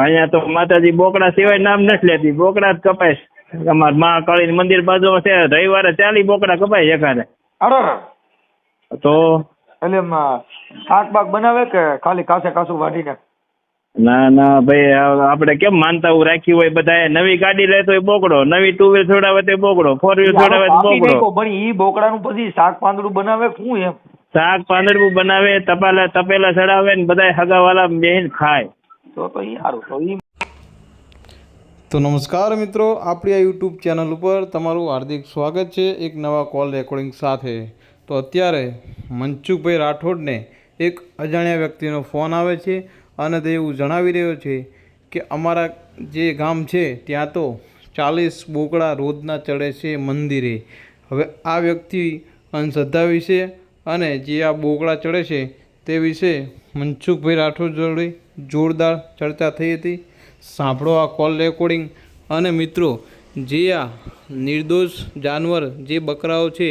અહીંયા તો માતાજી બોકડા સિવાય નામ નથી લેતી. બોકડા જ કપાય છે. અમાર મા કાળી મંદિર બાજુ છે રવિવારે ચાલી બોકડા કપાય એકાને. અરે તો? એટલે શાક બાક બનાવે કે ખાલી કાસે કાસું વાટીને ના ના ભાઈ આપડે આપણે કેમ માનતા હું રાખ્યું હોય બધા નવી ગાડી લે તો બોકડો નવી ટુ વ્હીલ છોડાવે તો બોકડો ફોર વ્હીલ છોડાવે તો બોકડો. પણ ઈ બોકડાનું પછી શાક પાંદડું બનાવે શું એમ? શાક પાંદડું બનાવે તપાલા તપેલા ચડાવે ને બધા હગાવાલા બેહીન ખાય. તો નમસ્કાર મિત્રો, આપણી આ યુટ્યુબ ચેનલ ઉપર તમારું હાર્દિક સ્વાગત છે એક નવા કોલ રેકોર્ડિંગ સાથે. તો અત્યારે મનસુખભાઈ રાઠોડને એક અજાણ્યા વ્યક્તિનો ફોન આવે છે અને તે એવું જણાવી રહ્યો છે કે અમારા જે ગામ છે ત્યાં તો ચાલીસ બોકડા રોજના ચડે છે મંદિરે. હવે આ વ્યક્તિ અંધશ્રદ્ધા વિશે અને જે આ બોકડા ચડે છે તે વિશે મનસુખભાઈ રાઠોડ જોડે જોરદાર ચર્ચા થઈ હતી. સાંભળો આ કોલ રેકોર્ડિંગ અને મિત્રો, જે આ નિર્દોષ જાનવર, જે બકરાઓ છે,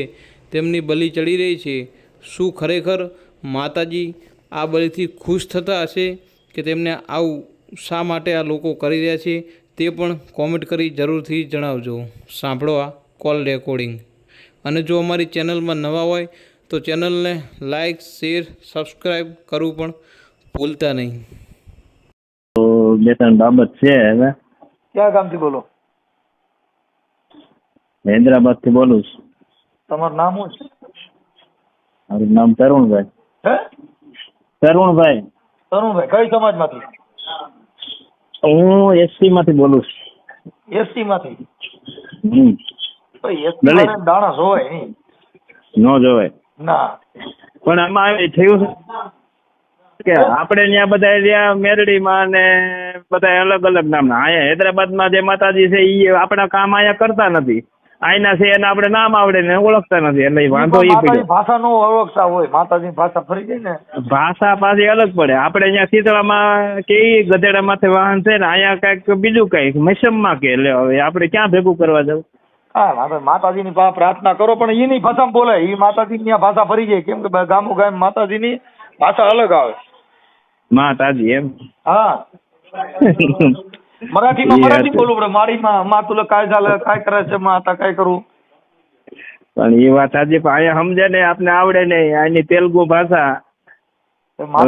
તેમની બલિ ચડી રહી છે, શું ખરેખર માતાજી આ બલિથી ખુશ થતા હશે કે તેમને આવું શા માટે આ લોકો કરી રહ્યા છે, તે પણ કોમેન્ટ કરી જરૂરથી જણાવજો. સાંભળો આ કોલ રેકોર્ડિંગ અને જો અમારી ચેનલમાં નવા હોય, તો ચેનલને લાઇક શેર સબસ્ક્રાઈબ કરવું પણ ભૂલતા નહીં. બે ત્રણ બાબત છે હવે. ક્યાં ગામથી બોલો? હૈદરાબાદથી બોલું છું. તમારું નામ શું છે? મારું નામ તરુણભાઈ. હે? તરુણભાઈ. તરુણભાઈ કઈ સમાજમાંથી? હું એસટી માંથી બોલું છું. એસટી માંથી હમ. દાણા જોવાય નહીં. ન જોવાય. ના. પણ આમાં થયું છે કે આપણે ત્યાં બધા મેરડીમાં ને બધા અલગ અલગ નામના. અહીંયા હૈદરાબાદમાં જે માતાજી છે એ આપણા કામ અહીંયા કરતા નથી. આઈના છે એને આપણે નામ આવડે ને ઓળખતા નથી એટલે વાંધો એ પડે. ભાષા નો ઓળખતા હોય માતાજી ભાષા ફરી ગઈ ને. ભાષા પાછી અલગ પડે. આપણે અહીંયા શીતળામાં કે ગધેડા માથે વાહન છે ને અહીંયા કંઈક બીજું કંઈક મસમમાં કે એટલે હવે આપણે ક્યાં ભેગું કરવા જવું? હા માતાજીની પ્રાર્થના કરો પણ એની ભાષામાં બોલે એ માતાજીની ત્યાં ભાષા ફરી જાય કેમ કે ગામો ગામ માતાજીની ભાષા અલગ આવે. માતાજી એમ. હા. મરાઠીમાં મરાઠી બોલવું પડે. મારીમાં માં તુલે કાય ચાલે કાય કરે છે માં આતા કાય કરું. પણ એ વાત આજે અહીંયા સમજે ને આપને આવડે નહીં આની તેલુગુ ભાષા.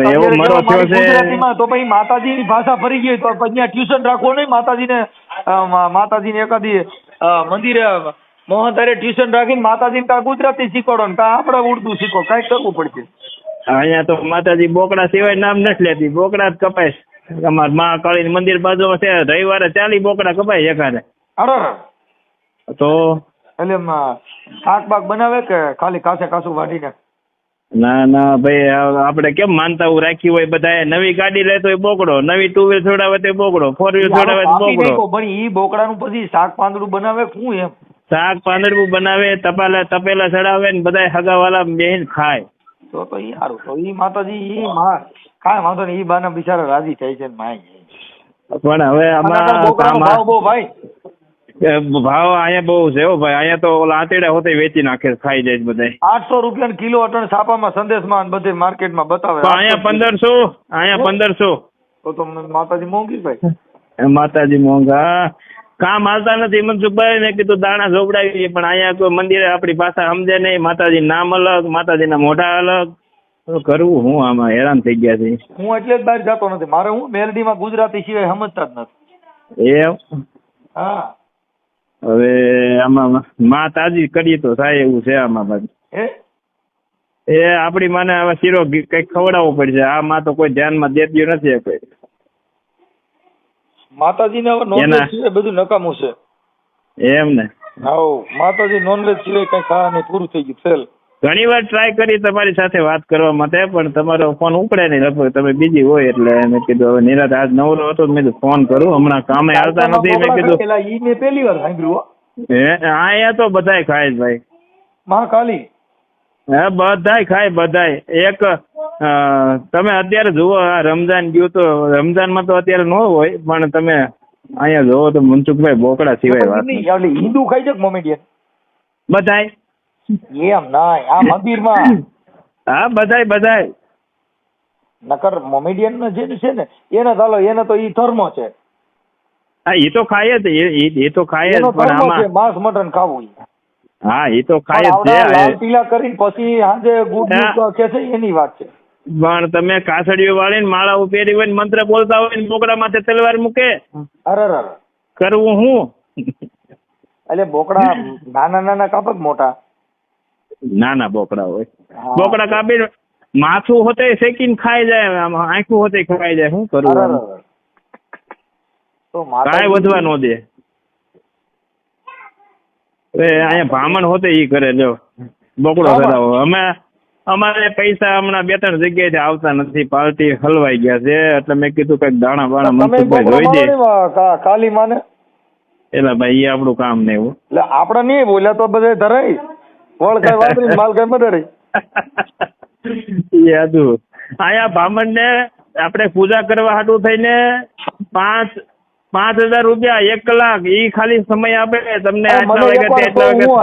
એવો તો પછી માતાજીની ભાષા ફરી ગઈ તો પછી ટ્યુશન રાખવો નહીં માતાજી ને માતાજી ને એકાદી મંદિરે મોહનદારે ટ્યુશન રાખીને માતાજીને કા ગુજરાતી શીખવાડો ને આપડે ઉર્દુ શીખો કાંઈક કરવું પડશે. અહીંયા તો માતાજી બોકડા સિવાય નામ નથી લેતી બોકડા જ કપાય અમાર મહાકાળી મંદિર બાજુમાં છે રવિવારે ચાલી બોકડા કપાય એકાને અરે તો? એટલે શાક બાક બનાવે કે ખાલી કાસે કાસું વાટીને ના ના ભાઈ આપણે કેમ માનતા હું રાખ્યું હોય બધા નવી ગાડી લે તો એ બોકડો નવી ટુ વ્હીલ છોડાવે તો બોકડો ફોર વ્હીલ છોડાવે તો બોકડો. પણ ઈ બોકડાનું પછી શાક પાંદડું બનાવે શું એમ? શાક પાંદડું બનાવે તપાલા તપેલા ચડાવે ને બધા હગાવાલા બેહીન ખાય. તો તો ઈ સારું તો ઈ માતાજી ઈ માં કાંઈ વાંધો નહીં ઈ બાના બિચારા રાજી થાય છે ને માય. પણ હવે આમાં ભાવ બહુ ભાઈ. ભાવ અહીંયા બહુ છે હો ભાઈ. અહીંયા તો ઓલા આંતરડા હોતે વેચી નાખે ખાઈ જાય બધા આઠસો રૂપિયા કિલો અટણ છાપામાં સંદેશમાં બધે માર્કેટમાં બતાવે. અહીંયા પંદરસો અહીંયા પંદરસો. તો તો માતાજી મોંઘી ભાઈ. માતાજી મોંઘા. કામ હાલતા નથી. મનસુખભાઈ ને કીધું દાણા ઝોપડાવીએ પણ અહીંયા કોઈ મંદિરે આપણી પાસે સમજે નહીં. માતાજી નામ અલગ માતાજીના મોઢા અલગ. કરવું હું આમાં હેરાન થઈ ગયા છે. હું એટલે જ બહાર જતો નથી. મારે હું મેલડીમાં ગુજરાતી સિવાય સમજતા જ નથી. એ હા. હવે આમાં માતાજી કરીએ તો થાય એવું છે આમાં બાજુ હે? એ આપણી માને હવે શીરો કંઈક કંઈક ખવડાવવો પડશે. આ માં તો કોઈ ધ્યાનમાં દેતી નથી કોઈ. માતાજીને હવે નોનવેજ સિવાય બધું નકામું છે. એમ ને. હાઉ માતાજી નોનવેજ સિવાય કઈ ખાવા નહીં પૂરું થઈ ગયું સેલ ઘણી વાર ટ્રાય કરી તમારી સાથે વાત કરવા માટે પણ તમારો ફોન ઉપડે નહીં. લગભગ તમે બીજી હોય એટલે મેં કીધું હવે નિરાત આજ નવરો હતો મેં કીધું ફોન કરું. હમણાં કામે આવતા નથી મેં કીધું. પેલા ઈ મેં પહેલી વાર સાંભળ્યું હો. અહીંયા તો બધાય ખાય ભાઈ. મહાકાલી હા બધાય ખાય બધાય. એક તમે અત્યારે જુઓ આ રમજાન ગયું તો રમઝાનમાં તો અત્યારે ન હોય પણ તમે અહીંયા જુઓ તો મનસુખભાઈ બોકડા સિવાય વાત એટલે હિન્દુ ખાઈ છે મોમેડિયન બધાય. એમ ના આ મંદિરમાં. હા બધાય બધાય. નકર મોમેડિયન જે છે ને એને ચાલો એને તો ઈ ધર્મ છે. હા એ તો ખાય જ એ- તો ખાય જ પણ આમાં માંસ મટન ખાવું હા એ તો ખાય જ છે પીલા કરીને પછી સાંજે ગુડ કે છે એની વાત છે. પણ તમે કાસડીઓ વાળીને માળા પહેરી હોય ને મંત્ર બોલતા હોય ને બોકડા માથે તલવાર મૂકે? અરે કરવું હું? એટલે બોકડા નાના નાના કાપક મોટા. નાના બોકડા હોય. બોકડા કાપી માથું હોતે શેકીને ખાઈ જાય આંખું હોતે ખાઈ જાય. શું કરું કરવું કાંઈ વધવા ન દે. અહીંયા ભામણ હોતે ઈ કરે જો. બોકડો? કરાવો અમે અમારે પૈસા હમણાં બે ત્રણ જગ્યાએથી આવતા નથી પાર્ટી હલવાઈ ગયા છે એટલે મેં કીધું કંઈક દાણા બાણા મનસુખભાઈ જોઈ દે. કાલી માને. એટલે ભાઈ એ આપણું કામ ને એવું. એટલે આપણે નહીં બોલ્યા તો બધે ધરાય. વળ કઈ વાપરી માલ કઈ મદરે. યાદુ આયા ભામણ ને આપણે પૂજા કરવા હાટું થઈને પાંચ પાંચ હજાર રૂપિયા એક કલાક ઈ ખાલી સમય આપે. તમને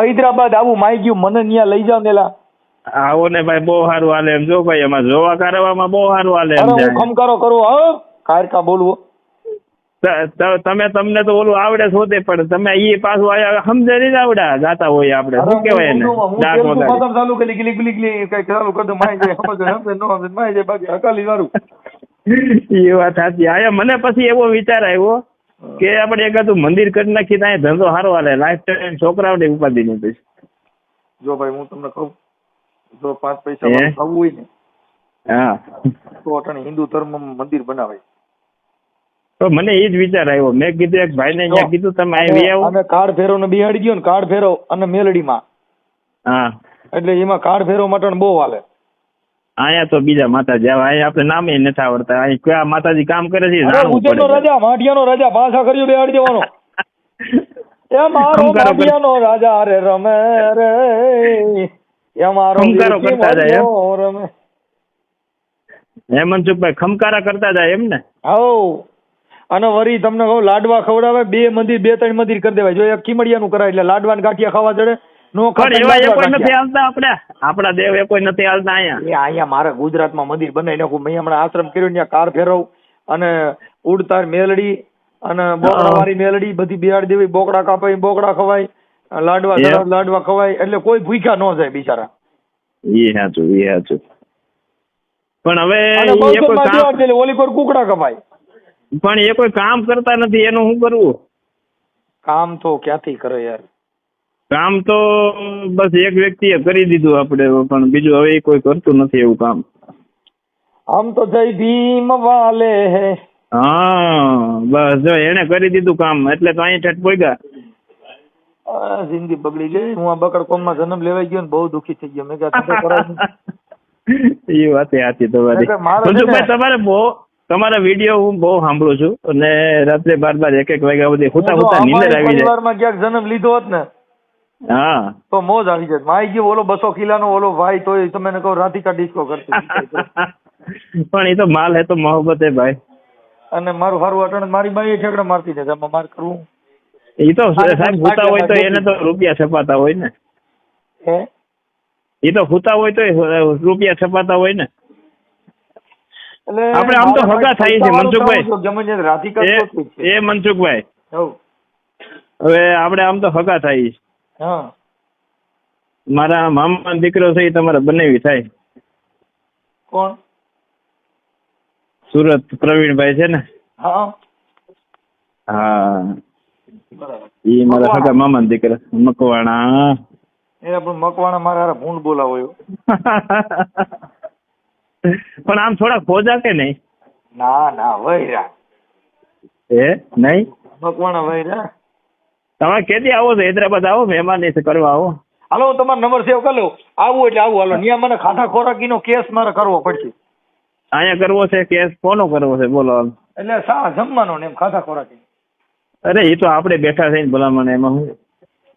હૈદરાબાદ આવું માઈ ગયું મને ત્યાં લઈ જાવ ને. આવો ને ભાઈ બહુ સારું હાલે એમ. જો ભાઈ એમાં જોવા કરવામાં બહુ સારું હાલે એમ હું ખમકારો કરું હા. કારકા બોલવો. તમે તમને તો ઓલું આવડે શોધે પણ તમે ઈ પાછું આયા સમજે નહીં આવડા જાતા હોય આપણે. શું કહેવાય એને? ડાક વગાડી. ચાલુ કરી ગલી ગલી ગલી કઈ ચાલુ કરી દો માઈ જાય સમજે સમજે નો સમજે માઈ જાય બાકી અકાલી વાળું. એ વાત સાચી. આયા મને પછી એવો વિચાર આવ્યો કે આપણે એકાદું મંદિર કરી નાખી ત્યાં ધંધો સારો હાલે. લાઈફ ટાઈમ છોકરાઓને ઉપાધિ નહીં પછી. જો ભાઈ હું તમને કહું જો પાંચ પૈસા થવું હોય ને હા. તો અટાણે હિન્દુ ધર્મ મંદિર બનાવાય. તો મને એ જ વિચાર આવ્યો. મેં કીધું એક ભાઈને અહીંયા કીધું તમે આવી આવો. અને કાર્ડ ફેરો ને બિહાડી ગયો ને કાર્ડ ફેરો અને મેલડીમાં. હા. એટલે એમાં કાર્ડ ફેરો મટણ બહુ હાલે. અહીંયા તો બીજા માતાજી આવે. અહીંયા આપણે નામે નથી આવડતા. અહીં કયા માતાજી કામ કરે છે ઉજ્જૈન નો રાજા માઠિયાનો રાજા ભાષા કર્યો બેહાડી દેવાનો. એ મારો માઠિયા રાજા રે રમે રે. ખમકારો કરતા જાય એમ? હે મનસુખભાઈ ખમકારા કરતા જાય એમ ને હાઉ અને વરી તમને કહું લાડવા ખવડાવે બે મંદિર બે ત્રણ મંદિર કરી દેવાય. જો એક કિમડિયાનું કરાય એટલે લાડવા ને ગાંઠિયા ખાવા જડે નો ખાતા એવા એ કોઈ નથી આવતા આપણે. આપણા દેવ એ કોઈ નથી આવતા અહીંયા. એ અહીંયા મારે ગુજરાતમાં મંદિર બનાવી નાખું મેં હમણાં આશ્રમ કર્યો ત્યાં કાર ફેરવ અને ઉડતાર મેલડી અને બોકડા વાળી મેલડી બધી બિહાડી દેવી બોકડા કાપાય બોકડા ખવાય. લાડવા? લાડવા ખવાય એટલે કોઈ ભૂખ્યા ન જાય બિચારા. એ હાચું એ હાચું પણ હવે કોઈ ઓલી પર કુકડા કપાય. પણ એ કોઈ કામ કરતા નથી એનું શું કરવું? કામ તો ક્યાંથી કરે યાર? કામ તો બસ એક વ્યક્તિએ કરી દીધું આપણે પણ બીજું હવે કોઈ કરતું નથી એવું કામ. આમ તો જય ભીમ વાલે હે. હા બસ જો એને કરી દીધું કામ એટલે તો અહીં ઠેઠ પોગ્યા આ જિંદગી બગડી ગઈ. હું આ બકડ કોમમાં જન્મ લેવાઈ ગયો ને બહુ દુખી થઈ ગયો. મેં કીધું ધંધો એ વાત સાચી તમારી. તમારે બહુ તમારા વીડિયો હું બહુ સાંભળું છું અને રાત્રે બાર બાર એક એક વાગ્યા સુધી હુતા હુતા નીંદર આવી જાય. પરિવારમાં ક્યાંક જન્મ લીધો હોત ને હા. તો મોજ આવી જાય માઈ ગયો ઓલો બસો કિલાનો ઓલો ભાઈ તોય તમે કહો રાધિકા ડિસ્કો કરતી પણ એ તો માલ હે તો મોહબ્બત હે ભાઈ. અને મારું હારું અટણ મારી બાઈ ઠેકડા મારતી જાય મારે કરવું એ તો સાહેબ હુતા હોય તો એને તો રૂપિયા છપાતા હોય ને. એ તો હુતા હોય તો રૂપિયા છપાતા હોય ને. આપણે આમ તો હગા થાય છે, મનસુખભાઈ. એ મનસુખભાઈ. હવે આપણે આમ તો હગા થાય છે. મારા મામા દીકરો છે એ તમારે બનેવી થાય. કોણ? સુરત પ્રવીણભાઈ છે ને. હા. એ મારા. સગા મામાનો દીકરો. મકવાણા. એ પણ મકવાણા મારા હારે ભૂંડ બોલાવો પણ આમ થોડા ખોજા કે નહીં? ના ના વૈરા. એ નહીં? મકવાણા વૈરા. તમે કેદી આવો છો? હૈદરાબાદ આવો મહેમાન કરવા આવો. હાલો તમારો નંબર સેવ કરી આવું એટલે આવું. હાલો ત્યાં મને ખાટા ખોરાકીનો કેસ મારે કરવો પડશે. અહીંયા કરવો છે કેસ કોનો કરવો છે? બોલો એટલે સા જમવાનો ને એમ ખાટા ખોરાકી અરે એ તો આપણે બેઠા થઈને ભલામણ એમાં હું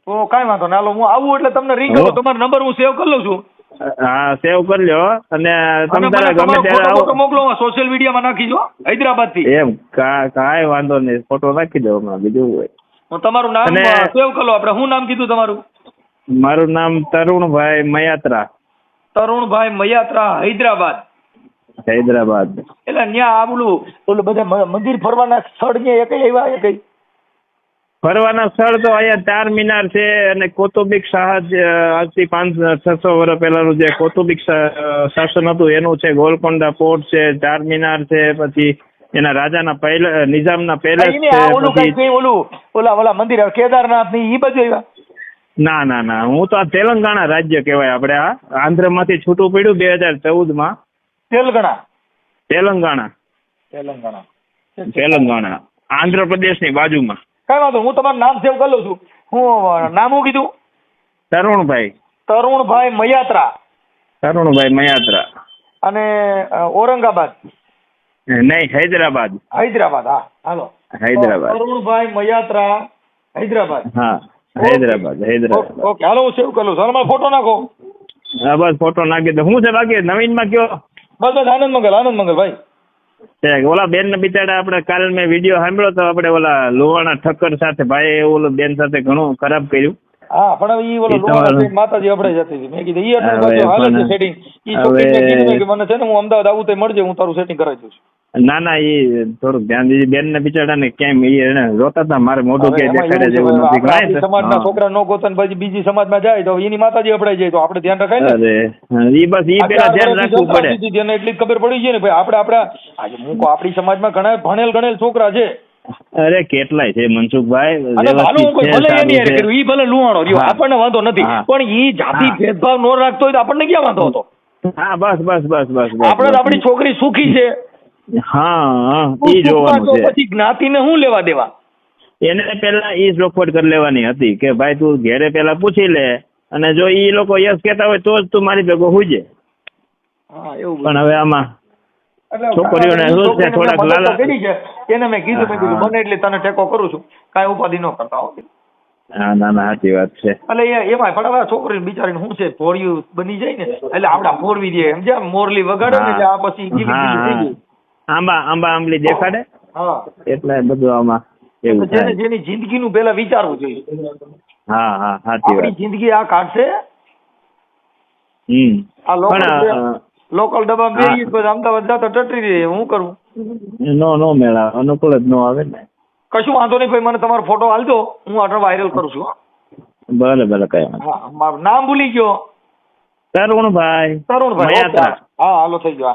ઓ કાઈ વાંધો ના હું આવું એટલે તમને રિંગ કરો તમારો નંબર હું સેવ કરી લઉં છું. હા સેવ કરી લ્યો. અને તમે મને ગમે ત્યારે આવો. મોકલો સોશિયલ મીડિયામાં નાખીજો હૈદરાબાદથી એમ કાઈ વાંધો નહીં. ફોટો નાખી દો હમણાં બીજું હોય. હું તમારું નામ સેવ કરી આપણે. શું નામ કીધું તમારું? મારું નામ તરુણભાઈ મયાત્રા. તરુણભાઈ મયાત્રા હૈદરાબાદ. હૈદરાબાદ. એટલે ન્યા આ ઓલું ઓલું બધા મંદિર ફરવાના સ્થળ ન્યા એક આવ્યા એકઈ ફરવાના સ્થળ તો અહીંયા ચાર મિનાર છે અને કૌટુંબિક શાહ આજથી પાંચ છસો વર્ષ પહેલાનું જે કૌટુંબિક શાસન હતું એનું છે ગોલકોંડા પોર્ટ છે ચાર મિનાર છે પછી એના રાજાના પહેલા નિઝામના પેલેસ છે ઓલું ઓલા ઓલા મંદિર કેદારનાથની ઈ બાજુ આવ્યા? ના ના ના હું તો આ તેલંગાણા રાજ્ય કહેવાય આપણે આ આંધ્રમાંથી છૂટું પડ્યું બે હજાર ચૌદમાં. તેલંગાણા? તેલંગાણા. તેલંગાણા. તેલંગાણા. આંધ્રપ્રદેશની બાજુમાં. કઈ વાંધો હું તમારું નામ સેવ કરી લઉં છું. હું નામ હું કીધું? તરુણભાઈ. તરુણભાઈ મયાત્રા. તરુણભાઈ મયાત્રા. અને ઔરંગાબાદ? નહીં હૈદરાબાદ. હૈદરાબાદ હા હાલો. હૈદરાબાદ. તરુણભાઈ મયાત્રા હૈદરાબાદ. હા હૈદરાબાદ હૈદરાબાદ. ઓકે, હાલો હું સેવ કરું છું. હાલો મારો ફોટો નાખો. હા બસ ફોટો નાખી દો. હું છે બાકી? નવીનમાં કયો? બસ બસ આનંદ મંગલ આનંદ મંગલ ભાઈ. ઓલા બેન ને બિચારા આપણે કાલ મેં વીડિયો સાંભળ્યો તો આપણે ઓલા લોહાણા ઠક્કર સાથે ભાઈ ઓલો બેન સાથે ઘણું ખરાબ કર્યું. હા પણ ઈ ઓલો લોહાણા માતાજી આપણે જતી હતી. મેં કીધું ઈ અટલ હાલે છે સેટિંગ ઈ છોકરીને કીધું કે મને છે ને હું અમદાવાદ આવું તો મળજે હું તારું સેટિંગ કરાવી દઉં છું. ના ના એ થોડુંક ધ્યાન દીધી બેન ને બિચારા ને કેમ એને રોતા હતા મારે મોઢું કે દેખાડે જેવું નથી. સમાજના છોકરા નો ગોતન પછી બીજી સમાજમાં જાય તો એની માતાજી અપડાઈ જાય તો આપણે ધ્યાન રખાય ને? અરે હા, બસ એ પેલા ધ્યાન રાખવું પડે. જેને એટલી ખબર પડી છે ને ભાઈ આપણે આપણા આજે હું આપણી સમાજમાં ઘણા ભણેલ ગણેલ છોકરા છે. અરે કેટલાય છે મનસુખભાઈ અને ભાલો કોઈ ભલે એની હારે કર્યું ઈ ભલે લુવાણો રહ્યો આપણને વાંધો નથી પણ ઈ જાતિ ભેદભાવ નો રાખતો હોય તો આપણને ક્યાં વાંધો હતો? હા બસ બસ બસ બસ આપણે આપણી છોકરી સુખી છે. હા ઈ જોવાનું છે. પછી જ્ઞાતિને શું લેવા દેવા? એને પેલા ઈ જ કરી લેવાની હતી કે ભાઈ તું ઘેરે પેલા પૂછી લે અને જો ઈ લોકો યસ કહેતા હોય તો જ તું મારી ભેગો હુજે. પણ હવે આમાં એટલે છોકરીઓને શું છે, થોડાક મેં મદદ તો લાલા- એને મેં કીધું મેં કીધું બને એટલે તને ટેકો કરું છું. કાંઈ ઉપાધિ ન કરતા હોય ના ના સાચી વાત છે. એટલે એમાં પણ હવે આ શું છે ભોળિયું બની જાય ને? એટલે આપડા ફોરવી દે. એમ છે મોરલી વગાડે ને એટલે આ પછી આંબા આંબા આંબલી દેખાડે? હા. એટલે બધું આમાં જેને જેની જિંદગીનું પહેલા વિચારવું જોઈએ. હા હા સાચી આપણી જિંદગી આ કાઢશે. હમ. આ લોકલ લોકલ ડબ્બા. પછી અમદાવાદ જતા ટટરી રહી હું કરું? નો નો મેળા અનુકૂળ જ નો આવે ને. કશું વાંધો નહીં ભાઈ મને તમારો ફોટો હાલજો હું આટલો વાયરલ કરું છું ભલે ભલે કઈ નામ ભૂલી ગયો. તરુણભાઈ. તરુણભાઈ. હા હાલો થઈ ગયો.